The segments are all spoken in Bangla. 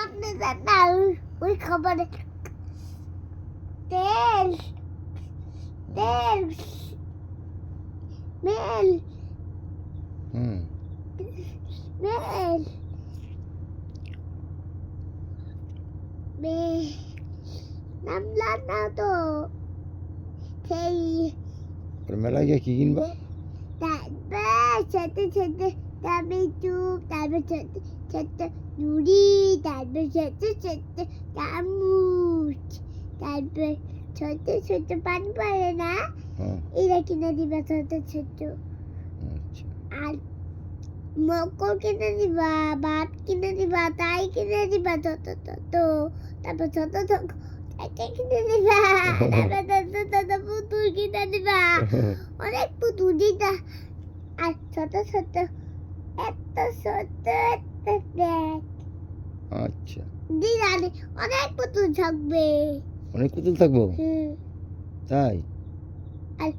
সামনে যান না ওই- ওই খাবারে তেল তেল মেল হুম মেল মে নামলাম না তো সেই আর মেলায় গিয়ে কি কিনবা তারপর সাথে নুড়ি তারপর সাথে সাথে চামচ তারপর ছোট ছোট পান পড়ে না হ্যাঁ এরা কিনে দিবা ছোট ছোট আচ্ছা আর মকর কিনে দিবা ভাত কিনে দিবা তাই কিনে দিবা ছোট ছোট তারপর ছোট ছোট কিনে দিবা তারপর ছোট ছোট পুতুল কিনে দিবা অনেক পুতুল দিতা আর ছোট ছোট এত ছোট ব্যাগ আচ্ছা। দিদানি অনেক পুতুল থাকবে। অনেক পুতুল থাকব? তাই? আর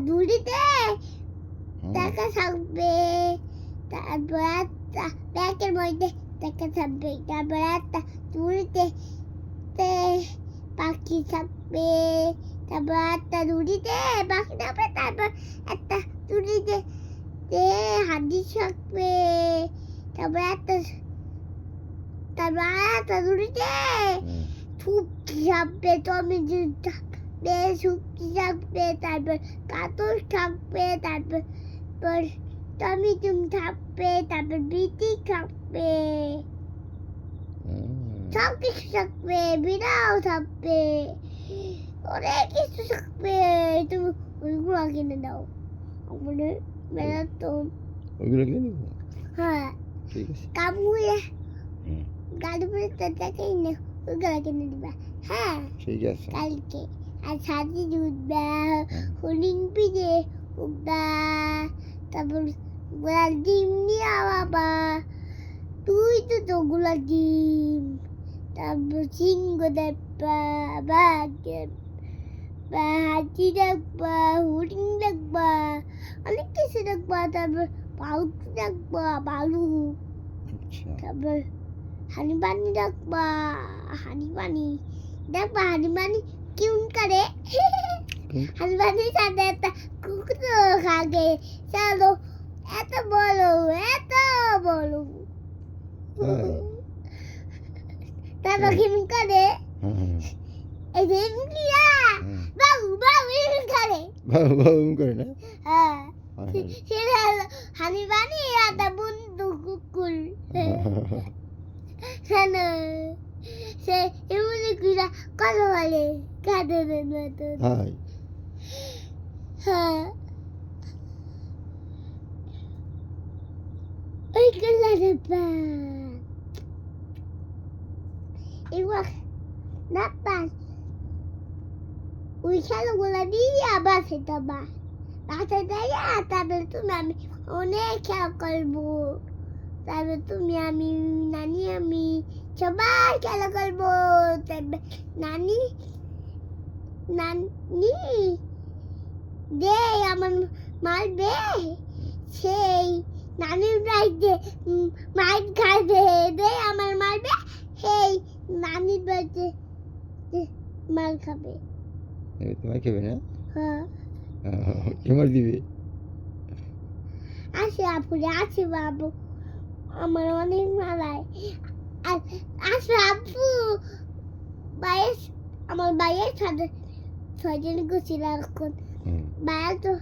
দুলিতে টাকা থাকবে। তারপর ব্যাগের মধ্যে টাকা থাকবে। তারপর দুলিতে পাখি থাকবে। তারপর একটা দুলিতে পাখি থাকবে। তারপর একটা দুলিতে তে হাডি থাকবে। তারপর একটা তারপর আর একটা দুলিতে হুম, শুটকি থাকবে টমেটো থাকবে শুটকি থাকবে তারপর কাতল থাকবে তারপর পর টমেটো থাকবে তারপর বিটি থাকবে হুম। সব কিছু থাকবে বিড়াও থাকবে অনেক কিছু থাকবে তুমি ওইগুলো কিনে দাও আমাদের ম্যারাথন ওইগুলো কিনে দেবো হ্যাঁ ঠিক আছে কামড়ে হুম, গাড়ি তাকে না ওইগুলো কিনে দিবা। হ্যাঁ ঠিক আছে। কালকে। আর সাথে উঠবা হরিণ পিঠে উঠবা তারপর গোলা ডিম নিয়ে বাবা তুই তো তো গোলা ডিম তারপর সিংহ দেখবা বাঘ দেখবা হাতি দেখবা হরিণ দেখবা অনেক কিছু দেখবা তারপর পাউচু দেখবা বালু। আচ্ছা। তারপর হানি বানি দেখবা হানি পানি দেখবা হানি পানি কেমন করে। হানি পানির সাথে একটা কুকুর খাগে চলো এত বড় এত তাই? তারপর হুম। কেমন করে হুম, হুম, এই যে এমনিয়া হুম। বাবু বাবু এমন করে বাবু বাবু করে না হ্যাঁ হ্যাঁ, সেটা হলো হানি পানি আর বন্ধু কুকুর হ্যাঁ। কেন সে এমনি কুড়া কথা বলে কাদের মতন হাই হ্যাঁ ওই কালারের ব্যাগ এবার না পাস ওই খেলাগুলো দিয়ে আবার সেটা বা দেয় তারপরে তুমি আমি অনেক খেলা করব তারপরে তুমি আমি নানি আমি সবাই খেলা করব তারপরে নানি নানি দে আমার মারবে সেই নানির বাড়িতে মার খাবে দে আমার মারবে সেই নানির বাড়িতে মাল খাবে। তোমার খেবে না? হ্যাঁ। কেমন দিবে। আসে আপুরে আসে বাবু। আমার অনেক মালায়। আর আসে আপু বাইশ আমার বাইয়ের সাথে ছয়জন গেছিল এখন। বাইরে তো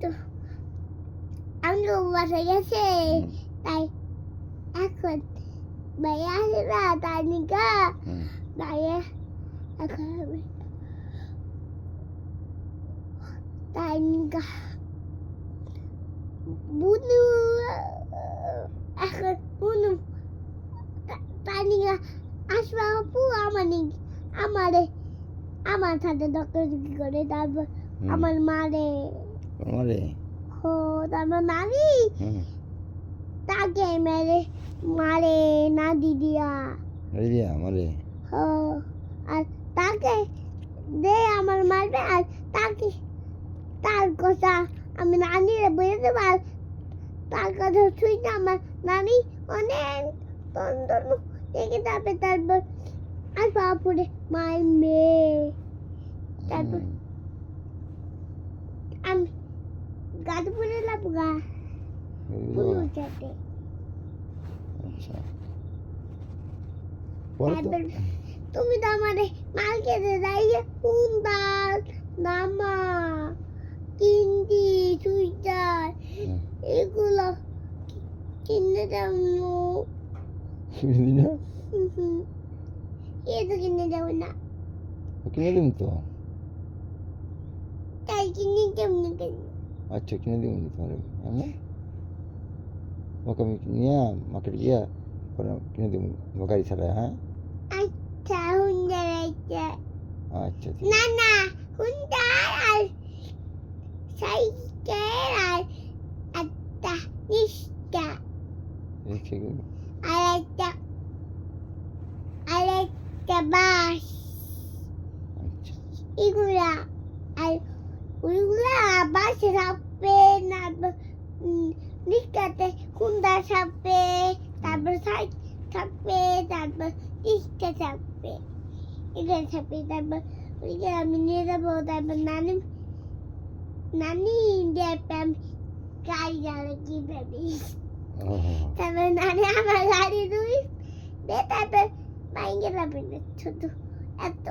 তো আমি বাসায় গেছে। তাই এখন বাইরে আসে না তাই নিকা। বাইরে এখন তাই নিকা বুনু। এখন তাই নিকা আসবে আপু আমার আমারে আমার সাথে ডক্টর কি করে তারপর। আমার মারে। আমারে? হো তারপর নানি? তাকে মেরে মারে না দিদিয়া। এই যে আমারে? হো আর তাকে দে আমার মারবে আর তাকে তার কথা আমি নানিরে বলে দেবো আর তার কথা শুনে আমার নানি অনেক তন্দন রেখে তারপর তারপর আর বাপুরে মায়ের মেয়ে। তারপর আমি গাছে পড়ে লাভ গা। আচ্ছা। পরে তুমি তো আমারে মাল খেতে যাইয়ে কুন্দাল নামা কিন্দি সুইটার এগুলো কি- কিনে যাব কিনে দিই না এ তো কিনে যাব না কিনে দিম তো তাই কিনে কেমনি কেন আচ্ছা কিনে দিম তোমার আমি ওকে আমি নিয়ে মাকে গিয়া পরে কিনে দিব গাড়ি ছাড়া হ্যাঁ আচ্ছা হুন্ডা রাইতে আচ্ছা ঠিক না না হুন্ডা আর সাইকেল আর একটা রিক্সা আছে আর একটা আর একটা বাস আচ্ছা। এগুলা আর ওইগুলা বাসে থাকবে না রিক্সাতে হুন্ডা থাকবে তারপর সাইকেল থাকবে তারপর রিক্সা থাকবে এগুলো থাকবে তারপর ওইগুলো আমি নিয়ে যাব তারপর নানি নানি দেখবে আমি গাড়ি চালা কি ভাবি ও তারপর নানি আমার গাড়ি বাইকে ছোট এত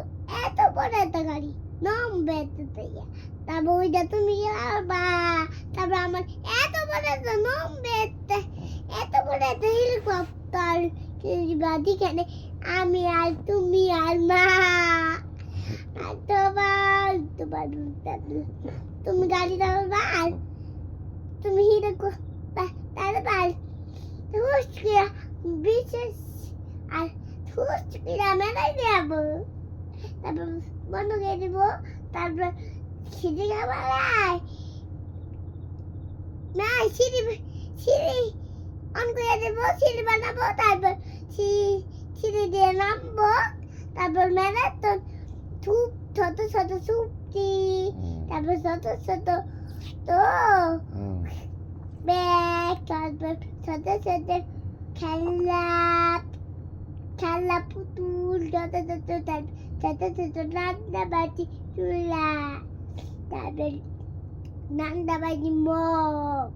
এত বড় একটা গাড়ি নম্বে এত তৈয়া তারপর তুমি যাবা তারপর আমার এত বড় একটা নম্বে এত বড় একটা হেলিকপ্টার আমি আর তুমি আর মা। আর তোমার তোমার তুমি গাড়ি চালাবা আর তুমি হিরো তারপর হুশ করে বিশেষ আর করে মেলাই দেবো তারপর বন্ধ করে দেবো তারপর খিদে খাবার না সিঁড়ি সিঁড়ি অন করে দেবো সিঁড়ি বানাবো তারপর সিঁড়ি দিয়ে নামবো তারপর ম্যারাথন ধূপ ছোট ছোট সুপটি তারপর ছোট ছোট তো হুম, ব্যাগ তারপর ছোট ছোট খেলা খেলা পুতুল ছোট ছোট তার- ছোট ছোট রান্না বাটি চুলা তারপর রান্না বাটি মগ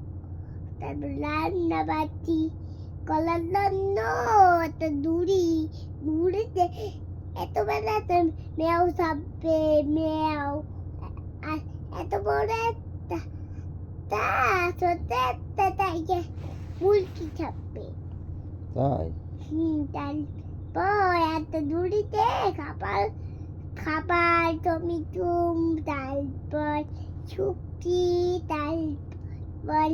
তারপর রান্না বাটি কলার লন্ন একটা দড়ি দড়িতে এত বেলা তো মেয়াও থাকবে মেয়াও এত বড় একটা তা ছোট একটা তাইকে মুলকি থাকবে তাই? তারপর খাবার খাবার টমেটুম তারপর শুকি তারপর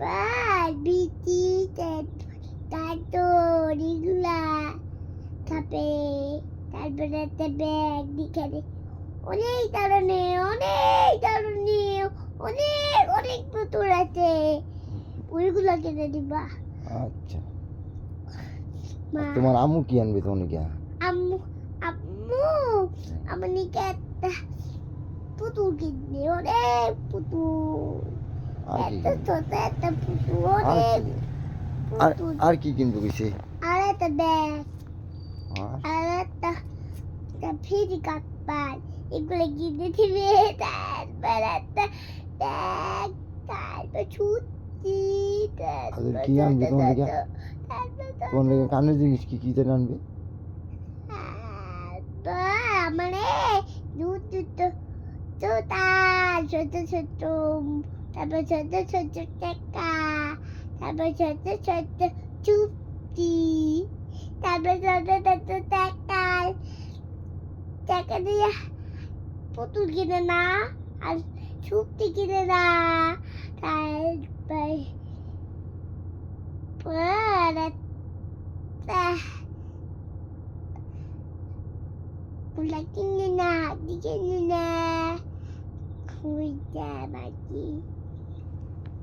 পার বিটি তারপর এগুলা খাবে তারপরে একটা ব্যাগ দিখানে অনেক ধরনের অনেক ধরনের। অনেক অনেক পুতুল আছে। ওইগুলো কিনে দিবা। আচ্ছা। তোমার আম্মু কি আনবে তোমার কি আম্মু আম্মু আমার নিকে একটা পুতুল কিনবে অনেক পুতুল। ছোট একটা পুতুল আর অনেক আর কি কিনবো আর একটা ব্যাগ। আর? একটা কাকপাল এগুলো কিনে দিবে। তারপর একটা তারপর ছুটি কি আনবে তোমার দিকে? তোমার লেগে কানের জিনিস কি? কি যেন আনবে? মানে দুধ দুধ জোতা ছোট ছোট তারপর ছোট ছোট টেকা তারপর ছোট ছোট চুপটি তারপর ছোট ছোট টেকাল। টাকা দিয়ে পুতুল কিনে না আর চুপটি কিনে না তারপর পরে Wala kinya na, di kinya na. Kuya, বাকি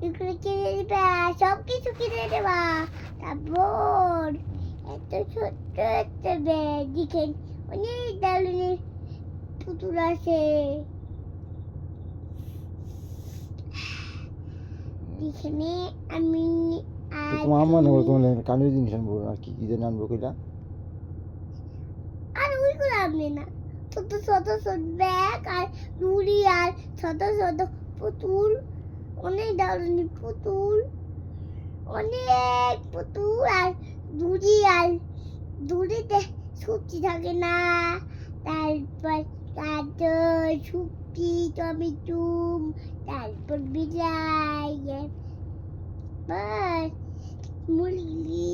এগুলো কিনে দিবা সব কিছু কিনে দেবা তারপর এত ছোট্ট একটা ব্যাগ দেখেন অনেক ধরনের পুতুল আছে এখানে আমি তোমার আম্মা নেব তোমার কানের জিনিস আনব আর কি কি যেন আনব কইলা? আর ওইগুলো আনবে না। ছোট ছোট ছোট ব্যাগ আর নুড়ি আর ছোট ছোট পুতুল অনেক ধরনের পুতুল অনেক পুতুল আর দড়ি আর দড়িতে সবজি থাকে না। তারপর গাজর শুক্তি টমেটো তারপর বিলাই মুরগি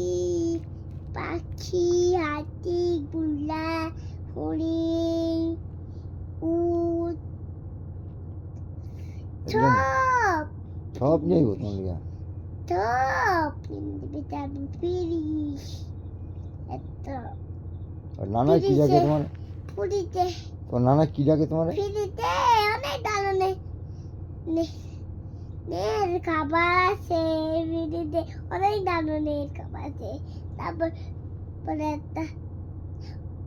পাখি হাতি গুলা হরিণ উট। সব। সব নিয়ে আইবো তোমার লিগা সব কিনবে ফিরিস। এত। নানা কি ডাকে তোমার পুরীতে তোমার নানা কি ডাকে তোমার? ফিরিতে অনেক ধরনের নে- নের খাবার আছে ফিরিতে অনেক ধরনের খাবার আছে। তারপর পরে একটা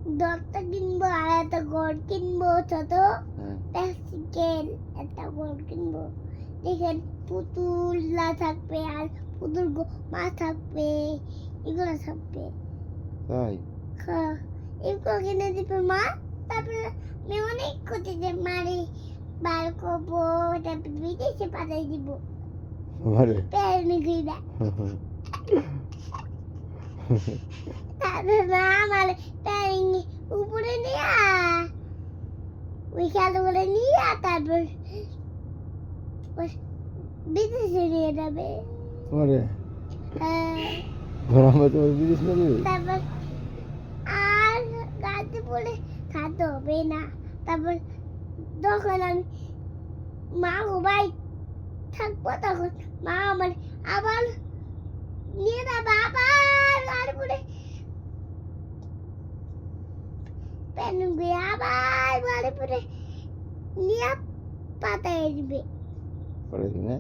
দরটা কিনবো আর একটা গড় কিনবো ছোট প্লাস্টিকের একটা গড় কিনবো। দেখেন পুতুলরা থাকবে আর পুতুল মা থাকবে এগুলো থাকবে। তাই? হ্যাঁ, এগুলো কিনে দিবে মা তারপরে আমি অনেক কোটিতে মারি বার করব তারপর বিদেশে পাঠাই দিব আমার উপরে নিয়ে ওই খেলাগুলো নিয়ে তারপর বিদেশে নিয়ে যাবে তোমার বিদেশ তারপর আর গাছে পড়ে থাকতে হবে না তারপর তখন আমি মা ভাই থাকব তখন মা আমার আবার নিয়ে যাবে, আবার তারপরে পেনুকে আবার বাড়ি পরে নিয়ে পাতায় দিবে পরে না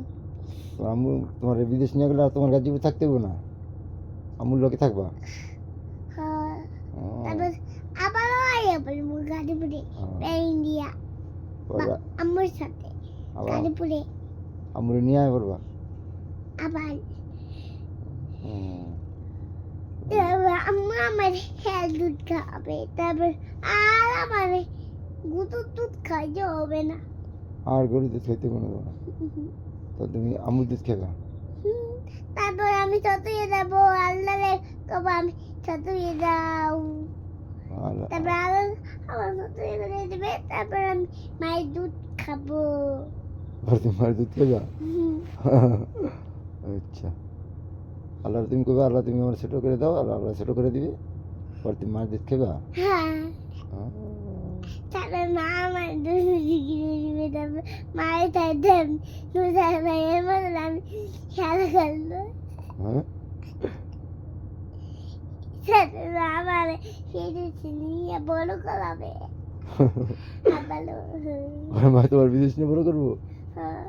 তোমার আম্মু তোমার বিদেশ নিয়ে গেলে আর তোমার কাছে থাকতে হবে না। আম্মুর লোকে থাকবা হ্যাঁ ও, তারপর আবারও আইয়া পড়ব ও, ইন্ডিয়া আমার সাথে আবার গাড়ি পরে আম্মুরে নিয়ে আয় পড়বা আবার। তারপর আম্মা আমার দুধ খাবে তারপর আর আমার গুঁতো দুধ খাইতে হবে না আর গরু দুধ খাইতে কোনো না তো তুমি আম্মুর দুধ খেবা তারপর আমি চতুয়ে যাব আল্লাহ কব আমি চতুয়ে যাও তারপর আমার করে দেবে তারপর আমি মায়ের দুধ খাব। আর তুমি মায়ের দুধ খেবা? আচ্ছা। আল্লাহ তুমি কবে আল্লাহ তুমি আমার ছোটো করে দাও আর আল্লাহ ছোটো করে দিবে। পর তুমি মায়ের দুধ খেবা? হ্যাঁ। তারপর মা আমার দুধ কিনে দিবে। তারপর মায়ের সাথে দুধার মায়ের আমি খেলা করব হ্যাঁ? তারপর মা আমার সেটা নিয়ে বড় করাবে আবার আর মা তোমার বিদেশ নিয়ে বড় করব হ্যাঁ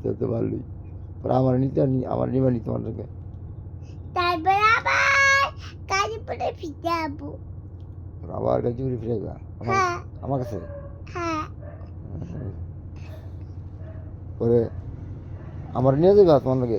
তা তো ভালোই পর আমার নিতে আর নি- আমার নিবা নি তোমার লোকে তারপর আবার গাড়ি পরে ফিরে যাব আর আবার কাছে ঘুরে ফিরাইবা আমার হ্যাঁ আমার কাছে হ্যাঁ পরে আমার নিয়ে যাবা তোমার লোকে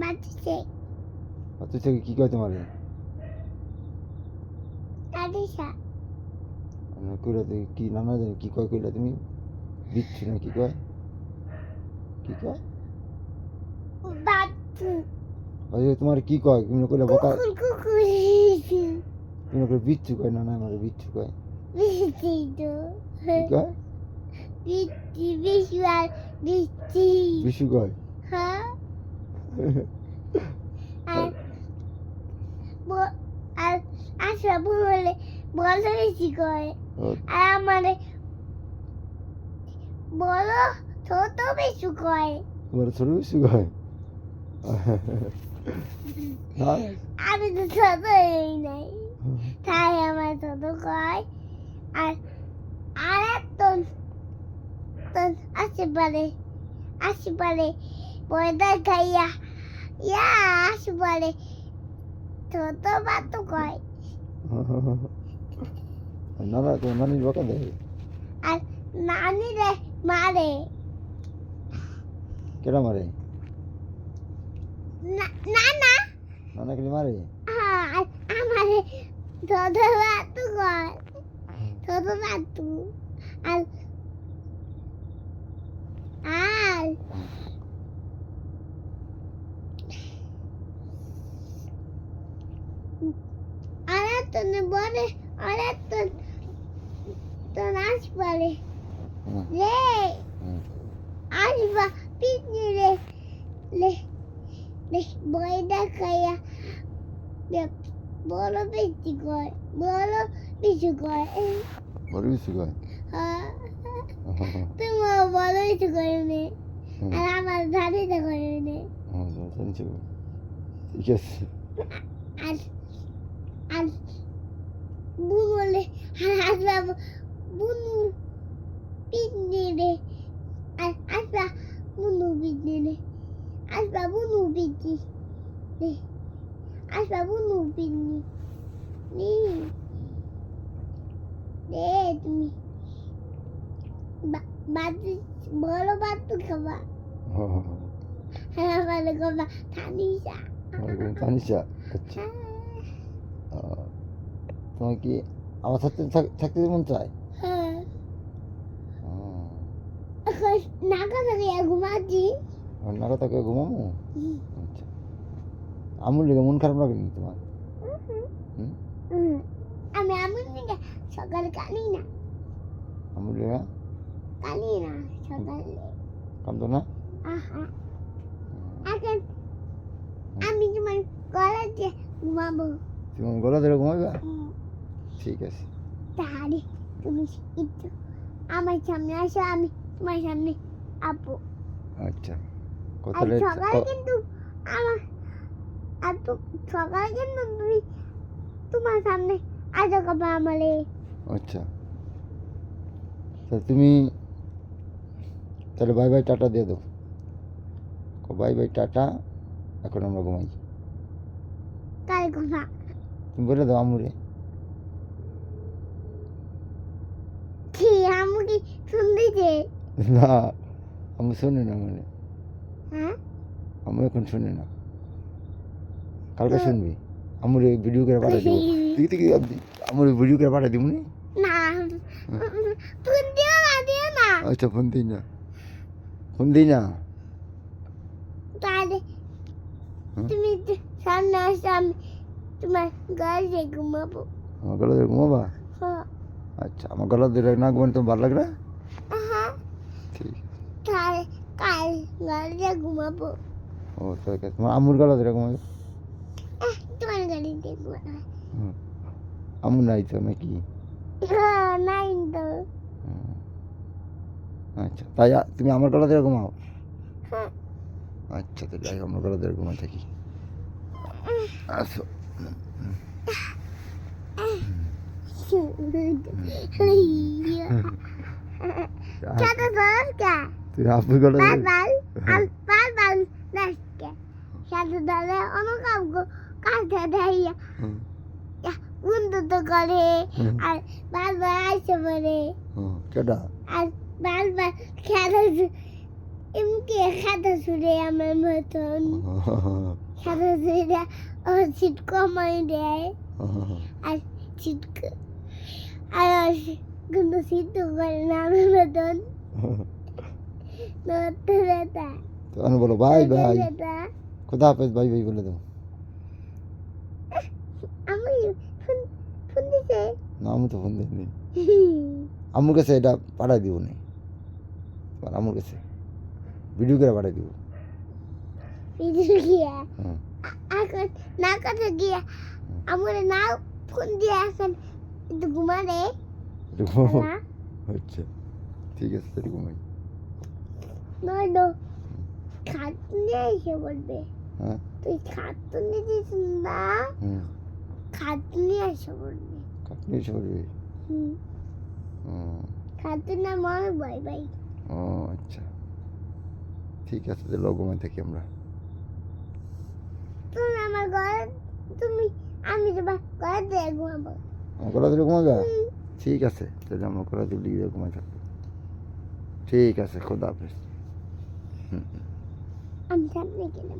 বাচ্চা আর থেকে কি কয় তোমার দাদিসা কইলা কি নানা জানি কি কয় কইলা তুমি? দিচ্ছ না কি কয়? কি কয়? বাচ্চু। যে তোমার কি কয়? তুমি কইলা বোকা তুমি কইলা বিচ্ছু কয়? নানা আমার বিচ্ছু কয়। বৃষ্টি তো। কি কয়? আর বৃষ্টি বিশু কয়? আর আর আশা বলে বলো বেশি করে? আর আমার বলো ছোট বেশু কয়। তোমার ছোট বেশি হয়। আমি তো ছোট হই নাই। তাই আমার ছোট কয়। আর আর পারে আসতে পারে পয়দা খাইয়া ইয়া আসতে পারে ছোট বাতু কয় না না তোমার নানির বকা দেয় আর নানি রে মারে। কেটা মারে? না না নানা খেলে মারে? হ্যাঁ, আমারে ছোট বাতু কয় ছোট বাতু আর আরেকজন বলে আরেকজন তো নাচ পারে হুম, রে হুম। আসবা পিছনে রে লে লে বই দেখাইয়া বড় বেশি কয় বড় বেশি কয়। বড় বেশি কয়? হ্যাঁ। তোমার বড় বেশি করে নে? আর আমার দাদিটা করে নে? ঠিক আছে। আর আর বুন বলে আর আসবা বুনু পিছনে রে। আর আসবা বুনু পিছনে রে। আসবা বুনু পিছনে রে আসবা বুনু পিছনে রে রে তুমি বাতি বড় বাতু খাবা হ্যাঁ খাবা তানিশা আচ্ছা তোমার কি আমার সাথে থাক- থাকতে মন চায় হ্যাঁ নাকা থেকে ঘুমাচ্ছি আর না তাকে ঘুমাবো আমুল লেগে মন খারাপ লাগেনি তোমার? হুম? হুম। আমি এমন দিকে সকালে কালি না। আমুল লেগে কালি না সকালে। কামতো না? আহা। এখন আমি তোমার গলাতে ঘুমাবো। তুমি গলা ধরে ঘুমাইবা? ঠিক আছে। তাহলে তুমি একটু আমার সামনে আসো আমি তোমার সামনে আপু আচ্ছা। কত লেট সকালে কিন্তু আমার আর তো সকালে কিন্তু তুমি তোমার সামনে আসো কবে আমারে আচ্ছা। তা তুমি তাহলে বাই বাই টাটা দিয়ে দাও। বাই বাই টাটা এখন আমরা ঘুমাই। কাল কথা তুমি বলে দাও আমুরে। কি আমি কি শুনতেছে না আমি শুনি না মানে। হ্যাঁ? আমি এখন শুনি না। কালকে শুনবি। আমার ভিডিও করে পাঠিয়ে দিব। তুই তুই আমার ভিডিও করে পাঠিয়ে দিব নি না ফোন দিও না দিও না। আচ্ছা ফোন দিই না। ফোন দিই না? হুম? তুমি সামনে আমি তোমার গাড়ি ঘুমাবো। আমার গলা ধরে ঘুমাবা? হ্যাঁ। আচ্ছা আমার গলা ধরে না ঘুমানো তোমার ভালো লাগবে হ্যাঁ। ঠিক। কাল গাড়িতে ঘুমাবো। ও ঠিক আছে তোমার আমুর গলা ধরে ঘুমাবে? তোমার ঘুমাবো হুম। আমু নাই তো নাকি? হ্যাঁ, নাই তো। হুম। আচ্ছা তাই তুমি আমার গলা ঘুমাও হ্যাঁ। আচ্ছা তাহলে আমি আমার গলা ঘুমাই থাকি। আসো. তুমি আপুর গলা ধরে Bundu da করে। আর বারবার আসে বলে। কেডা? আর বারবার খেলা এমনি খেলা শুনে আমার মতন। খেলা শুনে ও সিট কমাই দেয়। আর সিট আর কিন্তু সিট করে না আমার মতন। তখন বলো বাই। বেটা। খোদা হাফেজ বাই বাই বলে দাও। আমি ফোন ফোন দিছে? না আমি তো ফোন দিইনি। আম্মুর কাছে এটা পাঠাই দিব নি। আম্মুর কাছে। ভিডিও করে পাঠাই দিব। ভিডিও গিয়া এখন না কথা গিয়া আমার না ফোন দিয়ে এখন একটু এটা ঘুমাবো? আচ্ছা ঠিক আছে তাহলে ঘুমাই। নয় তো খাট নিয়ে এসে বলবে। হ্যাঁ। তুই খাট তো নিয়েছিস না। হুম খাট নিয়ে এসে বলবে কাটনি এসে পড়বি আমার বাই বাই। ও আচ্ছা। ঠিক আছে তাহলে ঘুমাই থাকি আমরা। তুমি আমার ঘরে তুমি আমি তোমার ঘরে দিয়ে ঘুমাবো। ঘুমাবে? হুম। ঠিক আছে তাহলে আমরা কলা দিলে ঘুমাই থাকব। ঠিক আছে খোদা হাফেজ। হুম আমি সামনে গেলাম